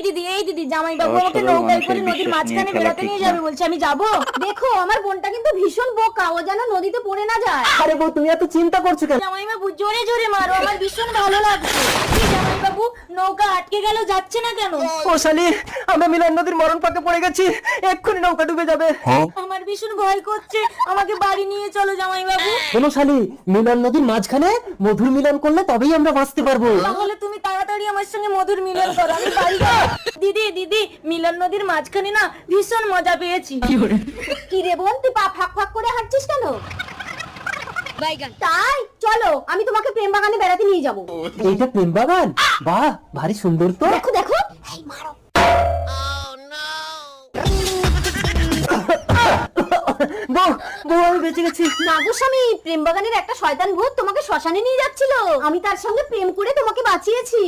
এই দিদি এই দিদি জামাই বাবু আমাকে নৌকায় করে নদীর মাঝখানে বেড়াতে নিয়ে যাবে বলছে। আমি যাব? দেখো আমার বোনটা কিন্তু ভীষণ বোকা ও যেন নদীতে পড়ে না যায়। আরে বউ তুমি এত চিন্তা করছ কেন? জামাই বাবু জোরে জোরে মারো আমার ভীষণ ভালো লাগছে। জামাই বাবু নৌকা আটকে গেল যাচ্ছে না কেন? ও শালি আমরা মিলন নদীর মরণ পাকে পড়ে গেছি এক্ষুনি নৌকা ডুবে যাবে। আমার ভীষণ ভয় করছে আমাকে বাড়ি নিয়ে চলো জামাই বাবু শোনো শালি মিলন নদীর মাঝখানে মধুর মিলন করলে তবেই আমরা বাঁচতে পারব। তাহলে তুমি তাড়াতাড়ি আমার সঙ্গে মধুর মিলন করো আমি বাড়ি যাব। দিদি দিদি মিলন নদীর মাঝখানে না ভীষণ মজা পেয়েছি। কি রে বোন তুই পা ফাঁক ফাঁক করে হাঁটছিস কেন? তাই? চলো আমি তোমাকে প্রেম বাগানে বেড়াতে নিয়ে যাব। এইটা প্রেম বাগান বাহ ভারী সুন্দর তো। দেখো দেখো। বউ বউ আমি বেঁচে গেছি। নাগো স্বামী প্রেম বাগানের একটা শয়তান ভূত তোমাকে শ্মশানে নিয়ে যাচ্ছিল। আমি তার সঙ্গে প্রেম করে তোমাকে বাঁচিয়েছি।